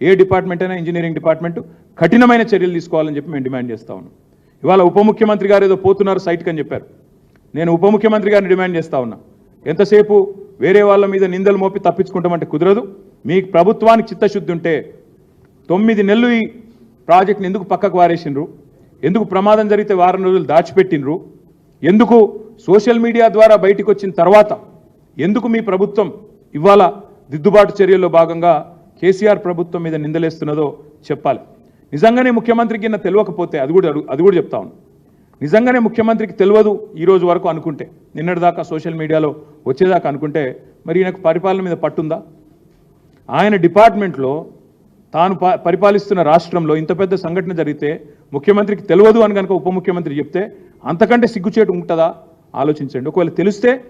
ఏ డిపార్ట్మెంట్ అయినా ఇంజనీరింగ్ డిపార్ట్మెంట్ కఠినమైన చర్యలు తీసుకోవాలని చెప్పి మేము డిమాండ్ చేస్తా ఉన్నాం. ఇవాళ ఉప ముఖ్యమంత్రి గారు ఏదో పోతున్నారు సైట్కి అని చెప్పారు. నేను ఉప ముఖ్యమంత్రి గారిని డిమాండ్ చేస్తా ఉన్నా. ఎంతసేపు వేరే వాళ్ళ మీద నిందలు మోపి తప్పించుకుంటామంటే కుదరదు. మీ ప్రభుత్వానికి చిత్తశుద్ధి ఉంటే తొమ్మిది నెలలు ఈ ప్రాజెక్ట్ని ఎందుకు పక్కకు వారేసిండ్రు? ఎందుకు ప్రమాదం జరిగితే వారం రోజులు దాచిపెట్టిండ్రు? ఎందుకు సోషల్ మీడియా ద్వారా బయటికి వచ్చిన తర్వాత ఎందుకు మీ ప్రభుత్వం ఇవాళ దిద్దుబాటు చర్యల్లో భాగంగా కేసీఆర్ ప్రభుత్వం మీద నిందలేస్తున్నదో చెప్పాలి. నిజంగానే ముఖ్యమంత్రికి నిన్న తెలియకపోతే అది కూడా అది కూడా చెప్తా ఉన్నాను నిజంగానే ముఖ్యమంత్రికి తెలియదు ఈరోజు వరకు అనుకుంటే. నిన్నటిదాకా సోషల్ మీడియాలో వచ్చేదాకా అనుకుంటే మరి ఈయనకు పరిపాలన మీద పట్టుందా? ఆయన డిపార్ట్మెంట్లో తాను ప- పరిపాలిస్తున్న రాష్ట్రంలో ఇంత పెద్ద సంఘటన జరిగితే ముఖ్యమంత్రికి తెలియదు అని కనుక ఉప ముఖ్యమంత్రి చెప్తే అంతకంటే సిగ్గుచేటు ఉంటుందా? ఆలోచించండి. ఒకవేళ తెలిస్తే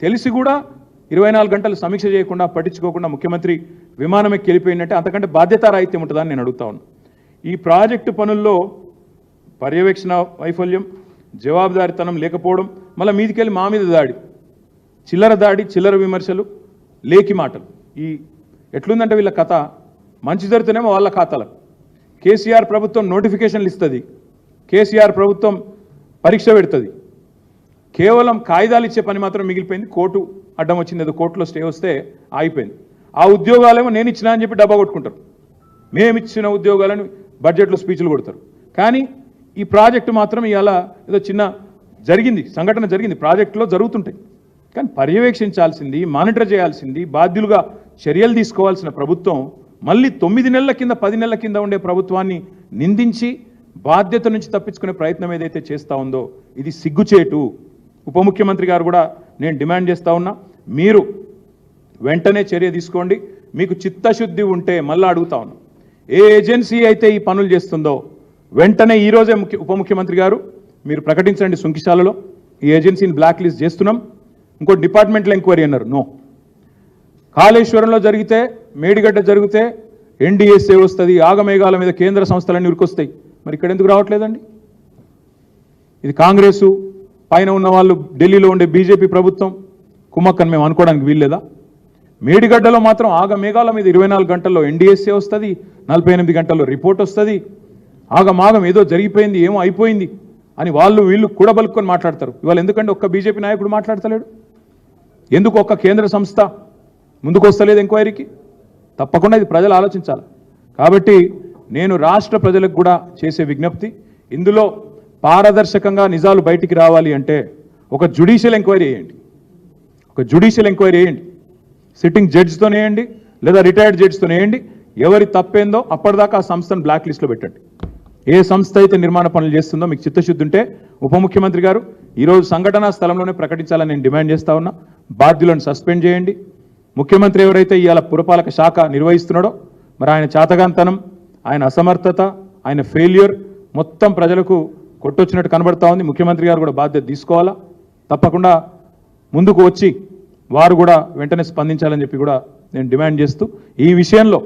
తెలిసి కూడా ఇరవై నాలుగు గంటలు సమీక్ష చేయకుండా పట్టించుకోకుండా ముఖ్యమంత్రి విమానం ఎక్కి వెళ్ళిపోయిందంటే అంతకంటే బాధ్యతారాహిత్యం రాయితీ ఉంటుందని నేను అడుగుతా ఉన్నాను ఈ ప్రాజెక్టు పనుల్లో పర్యవేక్షణ వైఫల్యం జవాబుదారితనం లేకపోవడం మళ్ళీ మీదికెళ్ళి మా మీద దాడి చిల్లర దాడి చిల్లర విమర్శలు లేకి మాటలు. ఈ ఎట్లుందంటే వీళ్ళ కథ మంచి జరుగుతూనేమో వాళ్ళ ఖాతాలకు కేసీఆర్ ప్రభుత్వం నోటిఫికేషన్లు ఇస్తుంది. కేసీఆర్ ప్రభుత్వం పరీక్ష పెడుతుంది. కేవలం కాగితాలు ఇచ్చే పని మాత్రం మిగిలిపోయింది. కోర్టు అడ్డం వచ్చింది. ఏదో కోర్టులో స్టే వస్తే ఆగిపోయింది. ఆ ఉద్యోగాలేమో నేను ఇచ్చినా అని చెప్పి డబ్బా కొట్టుకుంటారు. మేమిచ్చిన ఉద్యోగాలని ఉద్యోగాలను బడ్జెట్లో స్పీచ్లు కొడతారు. కానీ ఈ ప్రాజెక్టు మాత్రం ఇవాళ ఏదో చిన్న జరిగింది సంఘటన జరిగింది ప్రాజెక్టులో జరుగుతుంటాయి. కానీ పర్యవేక్షించాల్సింది మానిటర్ చేయాల్సింది బాధ్యులుగా చర్యలు తీసుకోవాల్సిన ప్రభుత్వం మళ్ళీ తొమ్మిది నెలల కింద పది నెలల కింద ఉండే ప్రభుత్వాన్ని నిందించి బాధ్యత నుంచి తప్పించుకునే ప్రయత్నం ఏదైతే చేస్తూ ఉందో ఇది సిగ్గుచేటు. ఉప ముఖ్యమంత్రి గారు కూడా నేను డిమాండ్ చేస్తా ఉన్నా మీరు వెంటనే చర్య తీసుకోండి. మీకు చిత్తశుద్ధి ఉంటే మళ్ళీ అడుగుతా ఉన్నా. ఏ ఏజెన్సీ అయితే ఈ పనులు చేస్తుందో వెంటనే ఈ రోజే ముఖ్య ఉప ముఖ్యమంత్రి గారు మీరు ప్రకటించండి సుంకిశాలలో. ఈ ఏజెన్సీని బ్లాక్ లిస్ట్ చేస్తున్నాం. ఇంకో డిపార్ట్మెంట్లో ఎంక్వైరీ అన్నారు. నో కాళేశ్వరంలో జరిగితే మేడిగడ్డ జరిగితే ఎన్డీఎస్ఏ వస్తుంది ఆగమేఘాల మీద కేంద్ర సంస్థలన్నీ ఉరికొస్తాయి. మరి ఇక్కడ ఎందుకు రావట్లేదండి? ఇది కాంగ్రెసు పైన ఉన్న వాళ్ళు ఢిల్లీలో ఉండే బీజేపీ ప్రభుత్వం కుమ్మక్కని మేము అనుకోవడానికి వీల్లేదా? మేడిగడ్డలో మాత్రం ఆగమేఘాల మీద ఇరవై నాలుగు గంటల్లో ఎన్డీఎస్ఏ వస్తుంది నలభై ఎనిమిది గంటల్లో రిపోర్ట్ వస్తుంది. ఆగమాగం ఏదో జరిగిపోయింది ఏమో అయిపోయింది అని వాళ్ళు వీళ్ళు కూడబలుకొని మాట్లాడతారు. ఇవాళ ఎందుకంటే ఒక్క బీజేపీ నాయకుడు మాట్లాడతలేడు? ఎందుకు ఒక్క కేంద్ర సంస్థ ముందుకు వస్తలేదు ఎంక్వైరీకి? తప్పకుండా ఇది ప్రజలు ఆలోచించాలి. కాబట్టి నేను రాష్ట్ర ప్రజలకు కూడా చేసే విజ్ఞప్తి ఇందులో పారదర్శకంగా నిజాలు బయటికి రావాలి అంటే ఒక జుడిషియల్ ఎంక్వైరీ వేయండి. ఒక జుడిషియల్ ఎంక్వైరీ వేయండి. సిట్టింగ్ జడ్జితో వేయండి లేదా రిటైర్డ్ జడ్జితో వేయండి. ఎవరి తప్పేందో అప్పటిదాకా ఆ సంస్థను బ్లాక్ లిస్ట్లో పెట్టండి. ఏ సంస్థ అయితే నిర్మాణ పనులు చేస్తుందో మీకు చిత్తశుద్ధి ఉంటే ఉప ముఖ్యమంత్రి గారు ఈరోజు సంఘటనా స్థలంలోనే ప్రకటించాలని నేను డిమాండ్ చేస్తా ఉన్నా. బాధ్యులను సస్పెండ్ చేయండి. ముఖ్యమంత్రి ఎవరైతే ఇవాళ పురపాలక శాఖ నిర్వహిస్తున్నాడో మరి ఆయన చాతగాంతనం ఆయన అసమర్థత ఆయన ఫెయిల్యూర్ మొత్తం ప్రజలకు కొట్టొచ్చినట్టు కనబడతా ఉంది. ముఖ్యమంత్రి గారు కూడా బాధ్యత తీసుకోవాలా? తప్పకుండా ముందుకు వచ్చి వారు కూడా వెంటనే స్పందించాలని చెప్పి కూడా నేను డిమాండ్ చేస్తూ ఈ విషయంలో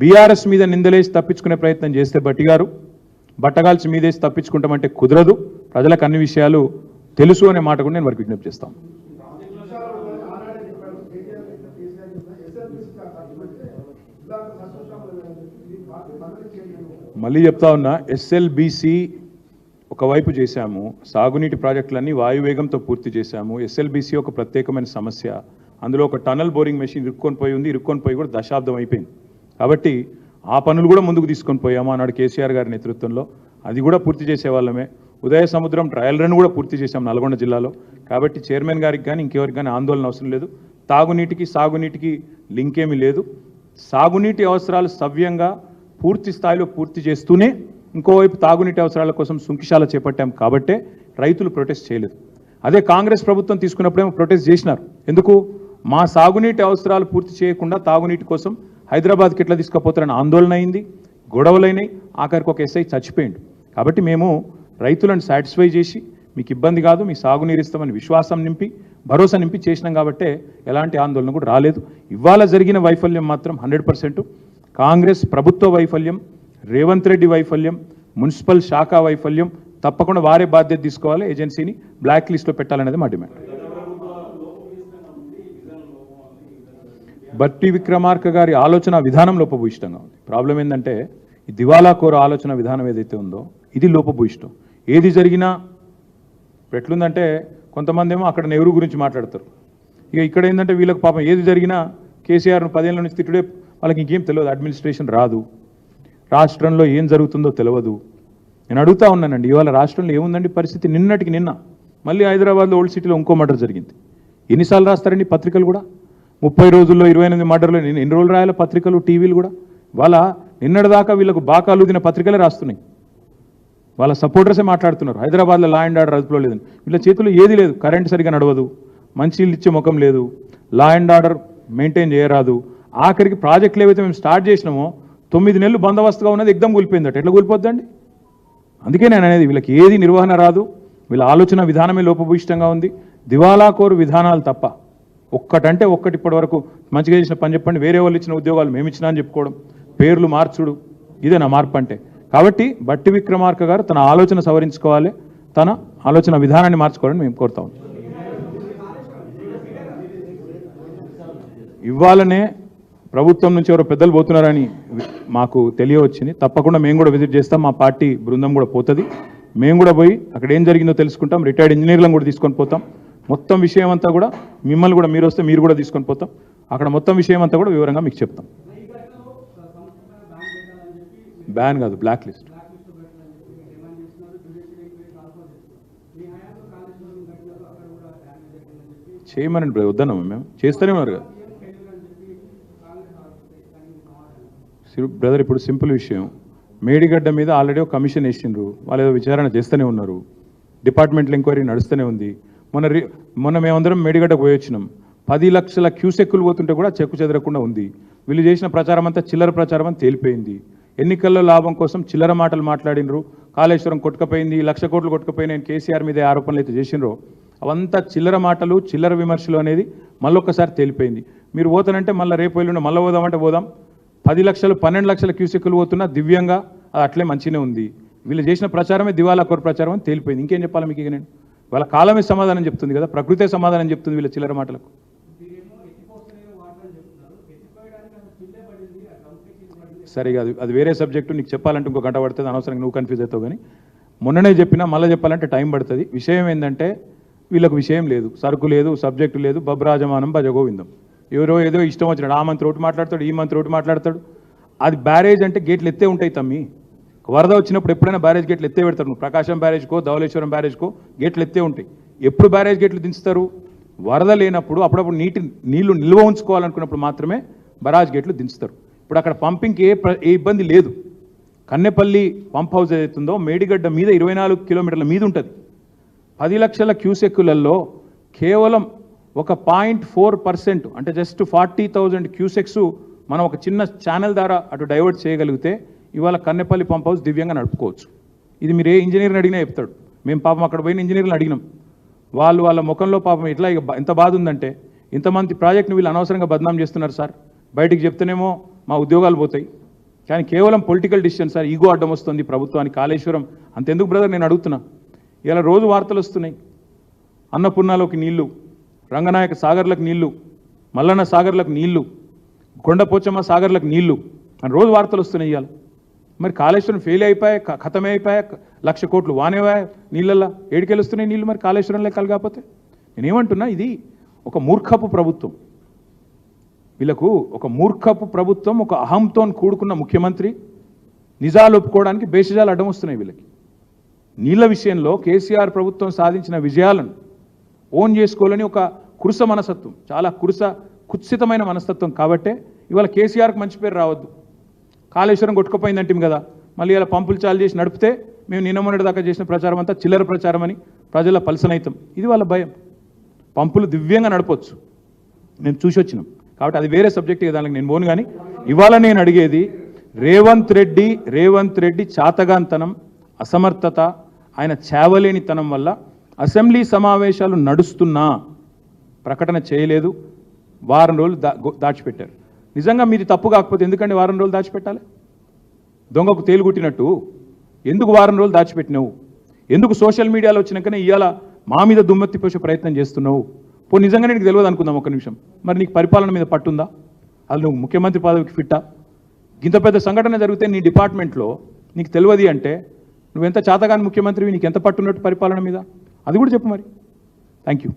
బీఆర్ఎస్ మీద నిందలేసి తప్పించుకునే ప్రయత్నం చేస్తే బట్టి గారు బట్టగాల్చి మీదేసి తప్పించుకుంటామంటే కుదరదు. ప్రజలకు అన్ని విషయాలు తెలుసు అనే మాట కూడా నేను వారికి విజ్ఞప్తి చేస్తాను. మళ్ళీ చెప్తా ఉన్నా ఎస్ఎల్బిసి ఒకవైపు చేశాము సాగునీటి ప్రాజెక్టులన్నీ వాయువేగంతో పూర్తి చేశాము. ఎస్ఎల్బిసి ఒక ప్రత్యేకమైన సమస్య. అందులో ఒక టనల్ బోరింగ్ మెషిన్ ఇరుక్కొని పోయి ఉంది ఇరుక్కొని పోయి కూడా దశాబ్దం అయిపోయింది. కాబట్టి ఆ పనులు కూడా ముందుకు తీసుకొని పోయాము ఆనాడు కేసీఆర్ గారి నేతృత్వంలో. అది కూడా పూర్తి చేసే వాళ్ళమే ఉదయ సముద్రం ట్రయల్ రన్ కూడా పూర్తి చేశాం నల్గొండ జిల్లాలో. కాబట్టి చైర్మన్ గారికి కానీ ఇంకెవరికి కానీ ఆందోళన అవసరం లేదు. తాగునీటికి సాగునీటికి లింక్ ఏమీ లేదు. సాగునీటి అవసరాలు సవ్యంగా పూర్తి స్థాయిలో పూర్తి చేస్తూనే ఇంకోవైపు తాగునీటి అవసరాల కోసం సుంకిశాల చేపట్టాం కాబట్టే రైతులు ప్రొటెస్ట్ చేయలేదు. అదే కాంగ్రెస్ ప్రభుత్వం తీసుకున్నప్పుడేమో ప్రొటెస్ట్ చేసినారు. ఎందుకు? మా సాగునీటి అవసరాలు పూర్తి చేయకుండా తాగునీటి కోసం హైదరాబాద్కి ఎట్లా తీసుకుపోతారని ఆందోళన అయింది గొడవలైనాయి ఆఖరికి ఒక ఎస్ఐ చచ్చిపోయిండు. కాబట్టి మేము రైతులను సాటిస్ఫై చేసి మీకు ఇబ్బంది కాదు మీ సాగునీరు ఇస్తామని విశ్వాసం నింపి భరోసా నింపి చేసినాం కాబట్టే ఎలాంటి ఆందోళన కూడా రాలేదు. ఇవాళ జరిగిన వైఫల్యం మాత్రం హండ్రెడ్ కాంగ్రెస్ ప్రభుత్వ వైఫల్యం రేవంత్ రెడ్డి వైఫల్యం మున్సిపల్ శాఖ వైఫల్యం తప్పకుండా వారే బాధ్యత తీసుకోవాలి ఏజెన్సీని బ్లాక్ లిస్ట్లో పెట్టాలనేది మా డిమాండ్. బట్టి విక్రమార్క గారి ఆలోచన విధానం లోపభూయిష్టంగా ఉంది. ప్రాబ్లం ఏంటంటే ఈ దివాలా కోర ఆలోచన విధానం ఏదైతే ఉందో ఇది లోపభూయిష్టం. ఏది జరిగినా ఎట్లుందంటే కొంతమంది ఏమో అక్కడ నెహ్రూ గురించి మాట్లాడతారు. ఇక ఇక్కడ ఏంటంటే వీళ్ళకి పాపం ఏది జరిగినా కేసీఆర్ను పదేళ్ళ నుంచి తిట్టుడే వాళ్ళకి ఇంకేం తెలియదు అడ్మినిస్ట్రేషన్ రాదు. రాష్ట్రంలో ఏం జరుగుతుందో తెలియదు. నేను అడుగుతా ఉన్నానండి ఇవాళ రాష్ట్రంలో ఏముందండి పరిస్థితి? నిన్నటికి నిన్న. మళ్ళీ హైదరాబాద్లో ఓల్డ్ సిటీలో ఇంకో మర్డర్ జరిగింది. ఎన్నిసార్లు రాస్తారండి పత్రికలు కూడా? ముప్పై రోజుల్లో ఇరవై ఎనిమిది మర్డర్లు ఎన్ని ఎన్ని రోజులు రాయాలి పత్రికలు టీవీలు కూడా. వాళ్ళ నిన్నటిదాకా వీళ్ళకు బాకాలు దిన పత్రికలే రాస్తున్నాయి. వాళ్ళ సపోర్టర్సే మాట్లాడుతున్నారు. హైదరాబాద్లో లా అండ్ ఆర్డర్ అదుపులో లేదని. వీళ్ళ చేతిలో ఏది లేదు. కరెంట్ సరిగా నడవదు. మంచి ఇల్లు ఇచ్చే ముఖం లేదు. లా అండ్ ఆర్డర్ మెయింటైన్ చేయరాదు. ఆఖరికి ప్రాజెక్టులు ఏవైతే మేము స్టార్ట్ చేసినామో తొమ్మిది నెలలు బందోబస్తుగా ఉన్నది ఎగ్దం కూలిపోయిందట. ఎట్లా కూలిపోద్దండి? అందుకే నేను అనేది వీళ్ళకి ఏది నిర్వహణ రాదు. వీళ్ళ ఆలోచన విధానమే లోపభూయిష్టంగా ఉంది. దివాలాకోరు విధానాలు తప్ప. ఒక్కటంటే ఒక్కటి ఇప్పటి వరకు మంచిగా చేసిన పని చెప్పండి. వేరే వాళ్ళు ఇచ్చిన ఉద్యోగాలు మేము ఇచ్చినా అని చెప్పుకోవడం. పేర్లు మార్చుడు. ఇదే నా మార్పు అంటే. కాబట్టి బట్టి విక్రమార్క గారు తన ఆలోచన సవరించుకోవాలి. తన ఆలోచన విధానాన్ని మార్చుకోవాలని మేము కోరుతాం ఇవ్వాలనే ప్రభుత్వం నుంచి ఎవరో పెద్దలు పోతున్నారని మాకు తెలియవచ్చింది. తప్పకుండా మేము కూడా విజిట్ చేస్తాం. మా పార్టీ బృందం కూడా పోతుంది. మేము కూడా పోయి అక్కడ ఏం జరిగిందో తెలుసుకుంటాం. రిటైర్డ్ ఇంజనీర్లను కూడా తీసుకొని పోతాం. మొత్తం విషయం అంతా కూడా మిమ్మల్ని కూడా మీరు వస్తే మీరు కూడా తీసుకొని పోతాం. అక్కడ మొత్తం విషయం అంతా కూడా వివరంగా మీకు చెప్తాం. బ్యాన్ కాదు బ్లాక్ లిస్ట్. చేయమనండి బ్రదర్ వద్దన్నాము మేము. చేస్తూనే ఉన్నారు కదా. బ్రదర్ ఇప్పుడు సింపుల్ విషయం. మేడిగడ్డ మీద ఆల్రెడీ ఒక కమిషన్ వేసిండ్రు. వాళ్ళు ఏదో విచారణ చేస్తూనే ఉన్నారు. డిపార్ట్మెంటల్ ఎంక్వైరీ నడుస్తూనే ఉంది. మొన్న మొన్న మేమందరం మేడిగడ్డకు పోయి వచ్చినాం. పది లక్షల క్యూసెక్కులు పోతుంటే కూడా చెక్కు చెదరకుండా ఉంది. వీళ్ళు చేసిన ప్రచారం అంతా చిల్లర ప్రచారం అని తేలిపోయింది. ఎన్నికల్లో లాభం కోసం చిల్లర మాటలు మాట్లాడినరు. కాళేశ్వరం కొట్టుకపోయింది లక్ష కోట్లు కొట్టుకపోయిన కేసీఆర్ మీద ఆరోపణలు అయితే చేసినరో అవంతా చిల్లర మాటలు చిల్లర విమర్శలు అనేది మళ్ళొక్కసారి తేలిపోయింది. మీరు పోతానంటే మళ్ళీ రేపు వెళ్ళిన మళ్ళీ పోదామంటే పోదాం. పది లక్షలు పన్నెండు లక్షల క్యూసెక్కులు పోతున్నా దివ్యంగా అది అట్లే మంచిగానే ఉంది. వీళ్ళు చేసిన ప్రచారమే దివాలా కోర ప్రచారం అని తేలిపోయింది. ఇంకేం చెప్పాలి మీకు ఇక నేను? వాళ్ళ కాలమే సమాధానం చెప్తుంది కదా ప్రకృతే సమాధానం చెప్తుంది వీళ్ళ చిల్లర మాటలకు. సరే అది అది వేరే సబ్జెక్టు నీకు చెప్పాలంటే ఇంకో గంట పడుతుంది అనవసరంగా నువ్వు కన్ఫ్యూజ్ అవుతావు కానీ. మొన్ననే చెప్పినా మళ్ళీ చెప్పాలంటే టైం పడుతుంది. విషయం ఏంటంటే వీళ్ళకు విషయం లేదు సరుకు లేదు సబ్జెక్టు లేదు బబ్రాజమానం భజగోవిందం. ఎవరో ఏదో ఇష్టం వచ్చినాడు ఆ మంత్రి ఒకటి మాట్లాడతాడు ఈ మంత్రి ఒకటి మాట్లాడతాడు. అది బ్యారేజ్ అంటే గేట్లు ఎత్తే ఉంటాయి తమ్మి. వరద వచ్చినప్పుడు ఎప్పుడైనా బ్యారేజ్ గేట్లు ఎత్తే పెడతారు. నువ్వు ప్రకాశం బ్యారేజ్కో ధవలేశ్వరం బ్యారేజ్కో గేట్లు ఎత్తే ఉంటాయి. ఎప్పుడు బ్యారేజ్ గేట్లు దించుతారు? వరద లేనప్పుడు అప్పుడప్పుడు నీటి నీళ్ళు నిల్వ ఉంచుకోవాలనుకున్నప్పుడు మాత్రమే బరాజ్ గేట్లు దించుతారు. ఇప్పుడు అక్కడ పంపింగ్కి ఏ ఏ ఇబ్బంది లేదు. కన్నెపల్లి పంప్ హౌస్ ఏదైతుందో మేడిగడ్డ మీద ఇరవై నాలుగు కిలోమీటర్ల మీద ఉంటుంది. పది లక్షల క్యూసెక్కులలో కేవలం ఒక పాయింట్ ఫోర్ పర్సెంట్ అంటే జస్ట్ ఫార్టీ థౌజండ్ క్యూసెక్స్ మనం ఒక చిన్న ఛానల్ ద్వారా అటు డైవర్ట్ చేయగలిగితే ఇవాళ కన్నెపల్లి పంప్ హౌస్ దివ్యంగా నడుపుకోవచ్చు. ఇది మీరు ఏ ఇంజనీర్ని అడిగినా చెప్తాడు. మేము పాపం అక్కడ పోయిన ఇంజనీర్లు అడిగినాం. వాళ్ళు వాళ్ళ ముఖంలో పాపం ఇట్లా ఇక ఎంత బాధ ఉందంటే ఇంతమంది ప్రాజెక్ట్ని వీళ్ళు అనవసరంగా బదనాం చేస్తున్నారు సార్. బయటికి చెప్తేనేమో మా ఉద్యోగాలు పోతాయి. కానీ కేవలం పొలిటికల్ డిసిషన్ సార్ ఈగో అడ్డం వస్తుంది ప్రభుత్వానికి. కాళేశ్వరం అంతెందుకు బ్రదర్ నేను అడుగుతున్నా. ఇలా రోజు వార్తలు వస్తున్నాయి. అన్నపూర్ణలోకి నీళ్ళు రంగనాయక సాగర్లకు నీళ్ళు మల్లన్న సాగర్లకు నీళ్ళు కొండపోచమ్మ సాగర్లకు నీళ్ళు అని రోజు వార్తలు వస్తున్నాయి ఇవాళ. మరి కాళేశ్వరం ఫెయిల్ అయిపోయాయి క- ఖతమే లక్ష కోట్లు వానేవా నీళ్ళల్లో? ఏడికెళ్ళొస్తున్నాయి నీళ్ళు మరి కాళేశ్వరం లెక్కలు కాకపోతే? నేనేమంటున్నా ఇది ఒక మూర్ఖపు ప్రభుత్వం. వీళ్ళకు ఒక మూర్ఖపు ప్రభుత్వం ఒక అహంతో కూడుకున్న ముఖ్యమంత్రి నిజాలు ఒప్పుకోవడానికి బేషజాలు అడ్డం వస్తున్నాయి వీళ్ళకి. నీళ్ళ విషయంలో కేసీఆర్ ప్రభుత్వం సాధించిన విజయాలను ఓన్ చేసుకోవాలని ఒక కురుస మనస్తత్వం చాలా కురుస కుత్సితమైన మనస్తత్వం కాబట్టే ఇవాళ కేసీఆర్కి మంచి పేరు రావద్దు. కాళేశ్వరం కొట్టుకుపోయిందంటే కదా. మళ్ళీ ఇలా పంపులు చాలు చేసి నడిపితే మేము నిన్న దాకా చేసిన ప్రచారం అంతా చిల్లర ప్రచారం అని ప్రజల పలసనైతం ఇది వాళ్ళ భయం. పంపులు దివ్యంగా నడపచ్చు. నేను చూసి వచ్చినాం. కాబట్టి అది వేరే సబ్జెక్ట్ దానికి నేను పోను కానీ ఇవాళ నేను అడిగేది రేవంత్ రెడ్డి రేవంత్ రెడ్డి చాతగాంతనం అసమర్థత ఆయన చేవలేనితనం వల్ల అసెంబ్లీ సమావేశాలు నడుస్తున్నా. ప్రకటన చేయలేదు. వారం రోజులు దా దాచిపెట్టారు. నిజంగా మీది తప్పు కాకపోతే ఎందుకండి వారం రోజులు దాచిపెట్టాలి? దొంగకు తేలుగుట్టినట్టు ఎందుకు వారం రోజులు దాచిపెట్టినావు? ఎందుకు సోషల్ మీడియాలో వచ్చినాకనే ఇవాళ మా మీద దుమ్మెత్తి పోసే ప్రయత్నం చేస్తున్నావు? పో నిజంగానే నీకు తెలియదు అనుకుందాం ఒక నిమిషం. మరి నీకు పరిపాలన మీద పట్టుందా? అది నువ్వు ముఖ్యమంత్రి పదవికి ఫిట్టా? ఇంత పెద్ద సంఘటన జరిగితే నీ డిపార్ట్మెంట్లో నీకు తెలియదు అంటే నువ్వెంత చాతగాని ముఖ్యమంత్రివి నీకు ఎంత పట్టున్నట్టు పరిపాలన మీద? అది కూడా చెప్పు మరి. Thank you